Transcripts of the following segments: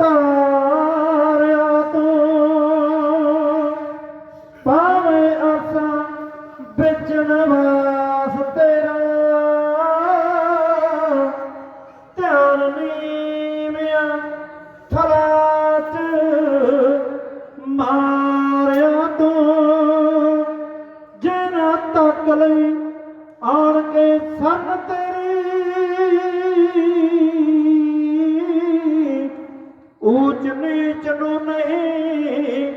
ਤਾਰਿਆ ਤੂੰ ਭਾਵੇਂ ਅਸਾਂ ਵਿੱਚ ਨਵਾਸ ਤੇਰਾ ਧਿਆਨ ਨੀਵਿਆ ਥਲਾ ਚ ਮਾਰਿਆ ਤੂੰ ਜਿਨਾ ਤੱਕ ਲਈ ਆਣ ਕੇ ਸੰਨ ਊਚ ਨੀਚ ਨੂੰ ਨਹੀਂ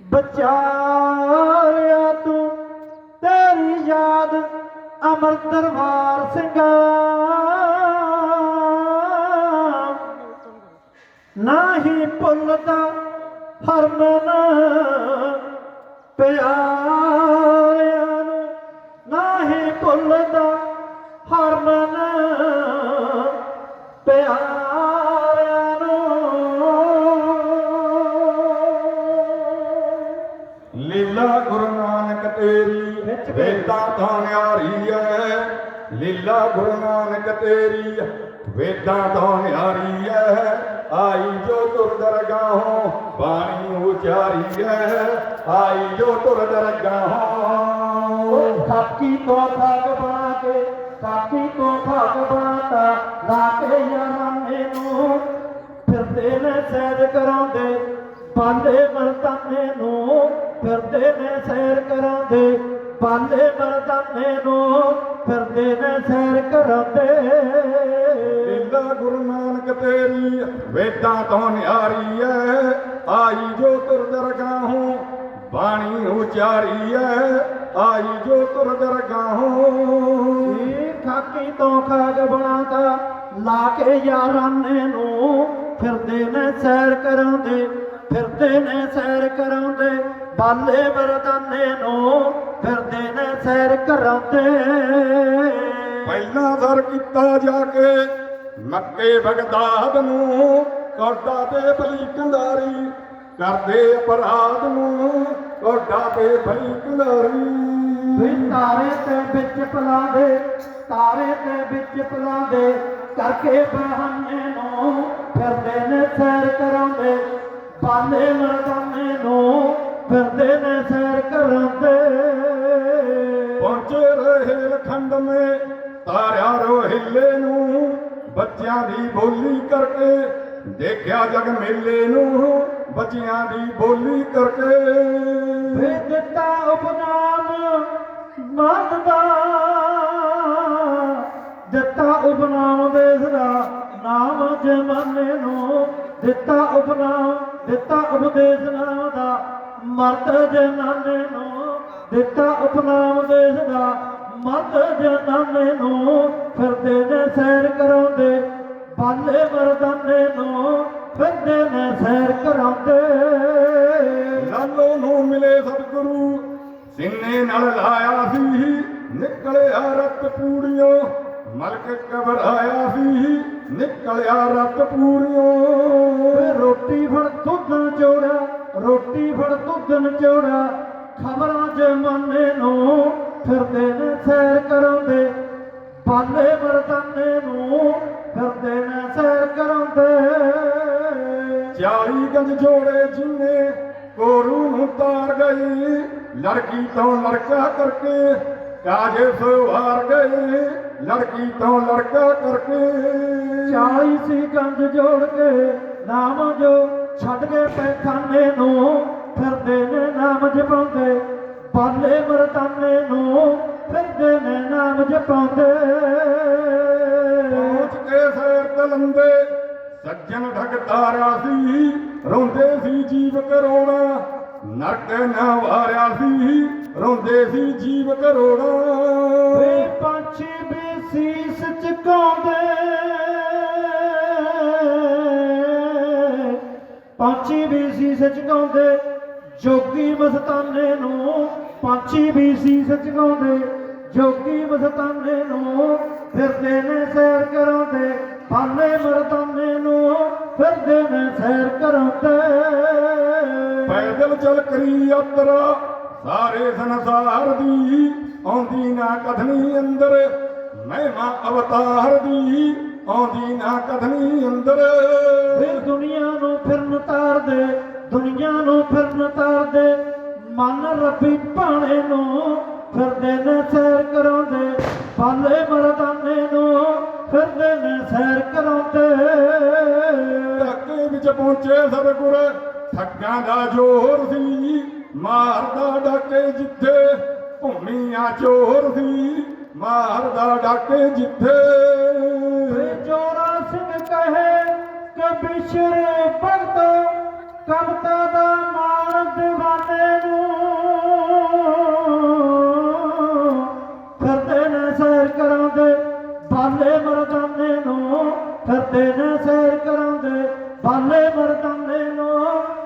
ਬਚਾਇਆ ਤੂੰ। ਤੇਰੀ ਯਾਦ ਅਮਰ ਦਰਬਾਰ ਸਿੰਘਾ। ਨਾਹੀ ਭੁੱਲਦਾ ਹਰਮਨ ਪਿਆਰਿਆਂ ਤੇਰੀ ਵੇਦਾਂ ਤੋਂ ਨਿਆਰੀ ਐ ਲੀਲਾ ਗੁਰੂ ਨਾਨਕ ਤੇਰੀ ਵੇਦਾਂ ਤੋਂ ਨਿਆਰੀ ਐ ਆਈ ਜੋ ਤੁਰ ਦਰਗਾਹੋਂ ਬਾਣੀ ਉਚਾਰੀ ਐ ਆਈ ਜੋ ਤੁਰ ਦਰਗਾਹੋਂ। ਸਾਕੀ ਤੋਂ ਭਾਗ ਬਣਾ ਕੇ ਸਾਕੀ ਤੋਂ ਭਾਗ ਬਣਾਤਾ, ਲਾ ਕੇ ਯਾਰਾਨੇ ਨੂੰ ਫਿਰਦੇ ਨੇ ਸੈਰ ਕਰਾਉਂਦੇ, ਬਾਂਦੇ ਮਰਦਾਨੇ ਨੂੰ ਫਿਰਦੇ ਨੇ ਸੈਰ ਕਰਾਉਂਦੇ ਬਾਂਦੇ ਮਰਦਾਨੇ ਨੂੰ ਫਿਰਦੇ ਨੇ ਸੈਰ ਕਰਾਉਂਦੇ ਲੀਲਾ ਗੁਰੂ ਨਾਨਕ ਤੇਰੀ ਵੇਦਾਂ ਤੋਂ ਨਿਆਰੀ ਐ। ਆਈ ਜੋ ਤੁਰ ਦਰਗਾਹੋਂ ਬਾਣੀ ਉਚਾਰੀ ਐ। ਆਈ ਜੋ ਤੁਰ ਦਰਗਾਹੋਂ ਖਾਕੀ ਤੋਂ ਖਾਗ ਬਣਾਤਾ ਲਾ ਕੇ ਯਾਰਾਨੇ ਨੂੰ ਫਿਰਦੇ ਨੇ ਸੈਰ ਕਰਾਉਂਦੇ, ਫਿਰਦੇ ਨੇ ਸੈਰ ਕਰਾਉਂਦੇ, ਬਾਲੇ ਮਰਦਾਨੇ ਨੂੰ ਫਿਰਦੇ ਨੇ ਸੈਰ ਕਰਾਉਂਦੇ। ਪਹਿਲਾਂ ਸਰ ਕੀਤਾ ਜਾ ਕੇ ਮੱਕੇ ਬਗਦਾਦ ਨੂੰ ਕੋਡਾ ਤੇ ਭਲੀ ਕੰਦਾਰੀ ਕਰਦੇ ਅਪਰਾਧ ਨੂੰ ਕੋਡਾ ਤੇ ਭਲੀ ਕੰਦਾਰੀ ਵੀ ਤਾਰੇ ਤੇ ਵਿੱਚ ਪਲਾਦੇ, ਤਾਰੇ ਤੇ ਵਿੱਚ ਪਲਾਦੇ, ਕਰਕੇ ਬਹਾਨੇ ਨੂੰ ਫਿਰਦੇ ਨੇ ਸੈਰ ਕਰਾਉਂਦੇ ਬਾਲੇ ਮਰਦਾਨੇ ਨੂੰ ਫਿਰਦੇ ਨੇ ਸੈਰ ਕਰਾਉਂਦੇ। ਪਹੁੰਚੇ ਰਹੇ ਲਖੰਡ ਮੇ, ਤਾਰਿਆ ਰੋ ਨੂੰ ਬੱਚਿਆਂ ਦੀ ਬੋਲੀ ਕਰਕੇ ਦੇਖਿਆ ਜਗ ਮੇਲੇ ਨੂੰ ਬੱਚਿਆਂ ਦੀ ਬੋਲੀ ਕਰਕੇ। ਵੇ ਦਿੱਤਾ ਉਪਨਾਮ ਮਨ ਦਾ। ਦਿੱਤਾ ਉਪਨਾਮ ਦੇਸ ਦਾ ਨਾਮ ਜਮਾਨੇ ਨੂੰ। ਦਿੱਤਾ ਉਪਨਾਮ, ਦਿੱਤਾ ਉਪਦੇਸ਼ ਨਾਮ ਦਾ ਮਰਦ ਜਨਾਨੇ ਨੂੰ। ਦਿੱਤਾ ਉਪਨਾਮ ਦੇਸ ਦਾ ਮਰਦ ਜਨਾਨੇ ਨੂੰ। ਫਿਰਦੇ ਨੇ ਸੈਰ ਕਰਾਉਂਦੇ ਬਾਲੇ ਮਰਦਾਨੇ ਨੂੰ ਫਿਰਦੇ ਨੇ ਸੈਰ ਕਰਾਉਂਦੇ। ਲਾਲੋ ਨੂੰ ਮਿਲੇ ਸਤਿਗੁਰੂ ਸਿੰਨੇ ਨਾਲ ਲਾਇਆ ਸੀ ਨਿਕਲਿਆ ਰਤ ਪੂੜੀਆਂ ਮਲਕ ਘਬਰਾਇਆ ਸੀ ਨਿਕਲਿਆ ਰਤ ਵੇ ਪੂੜੀਆਂ ਰੋਟੀ ਫੜ ਦੁੱਧ ਨਿਚੋੜਿਆ ਰੋਟੀ ਫੜ ਦੁੱਧ ਨਿਚੋੜਿਆ ਖਬਰਾਂ ਜਮਾਨੇ ਨੂੰ ਫਿਰਦੇ ਨੇ ਸੈਰ ਕਰਾਉਂਦੇ। ਬਾਲੇ ਮਰਦਾਨੇ ਨੂੰ ਗੰਜ ਜੋੜੇ ਜਿੰਨੇ ਕੋਰੂ ਨੂੰ ਤਾਰ ਗਈ। ਲੜਕੀ ਤੋਂ ਲੜਕਾ ਕਰਕੇ ਕਾਜੇ ਸਵਾਰ ਗਏ ਲੜਕੀ ਤੋਂ ਲੜਕਾ ਕਰਕੇ 40 ਸੀ ਗੰਜ ਜੋੜ ਕੇ ਨਾਮ ਜੋ ਛੱਡ ਕੇ ਪੈਖਾਨੇ ਨੂੰ ਫਿਰਦੇ ਨੇ ਨਾਮ ਜਪਾਉਂਦੇ। ਬਾਲੇ ਮਰਦਾਨੇ ਨੂੰ ਫਿਰਦੇ ਨੇ ਨਾਮ ਜਪਾਉਂਦੇ। ਪਹੁੰਚ ਕੇ ਸੈਰ ਤਲੰਦੇ। ਸੱਜਣ ਢਗ ਤਾਰਿਆ ਸੀ। ਸੀ ਜੀਵ ਕਰੋੜਾ ਨਰਕ ਨਾ ਵਾਰਿਆ ਸੀ, ਰੋਂਦੇ ਸੀ ਜੀਵ ਕਰੋੜਾ। ਵੇ ਪੰਛੀ ਵੀ ਸੀਸ ਝੁਕਾਉਂਦੇ, ਪੰਛੀ ਵੀ ਸੀਸ ਝੁਕਾਉਂਦੇ, ਜੋਗੀ ਮਸਤਾਨੇ ਨੂੰ ਪੰਛੀ ਵੀ ਸੀਸ ਝੁਕਾਉਂਦੇ, ਜੋਗੀ ਮਸਤਾਨੇ ਨੂੰ ਫਿਰਦੇ ਨੇ ਸੈਰ ਕਰਾਉਂਦੇ ਬਾਲੇ ਮਰਦਾਨੇ ਨੂੰ ਫਿਰਦੇ ਨੇ ਸੈਰ ਕਰਾਉਂਦੇ ਪੈਦਲ ਚੱਲ ਕਰੀ ਯਾਤਰਾ ਸਾਰੇ ਸੰਸਾਰ ਦੀ ਆਉਂਦੀ ਨਾ ਕਥਨੀ ਅੰਦਰ। ਮਹਿਮਾ ਅਵਤਾਰ ਦੀ ਆਉਂਦੀ ਨਾ ਕਥਨੀ ਅੰਦਰ। ਫਿਰ ਦੁਨੀਆ ਨੂੰ ਕਰਦੇ ਦੁਨੀਆ ਨੂੰ ਫਿਰਨ ਤਾਰਦੇ ਮਨ ਰੱਬੀ ਭਾਣੇ ਨੂੰ ਫਿਰਦੇ ਨੇ ਸੈਰ ਕਰਾਉਂਦੇ ਬਾਲੇ ਮਰਦਾਨੇ ਨੇ ਸੈਰ ਕਰਾਉਂਦੇ। ਧੱਕੇ ਵਿੱਚ ਪਹੁੰਚੇ ਸਤਿਗੁਰ ਠੱਗਾਂ ਦਾ ਜ਼ੋਰ ਸੀ ਮਾਰਦਾ ਡਾਕੇ ਜਿੱਥੇ ਭੂਮੀਆਂ ਚੋਰ ਸੀ ਮਾਰਦਾ ਡਾਕੇ ਜਿੱਥੇ। ਜੋਰਾ ਸਿੰਘ ਕਹੇ ਕਿ ਬਿਸ਼ਰੇ ਭਗਤ ਕਵਤਾ ਕਰਾਉਂਦੇ ਬਾਲੇ ਵਰਤਾਂਦੇ ਨੋ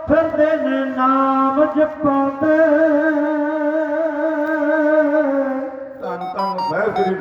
ਫਿਰਦੇ ਨੇ ਨਾਮ ਜਪਾਉਂਦੇ। ਧੰਨ ਧੰਨ ਸਹਿਬ ਸ੍ਰੀ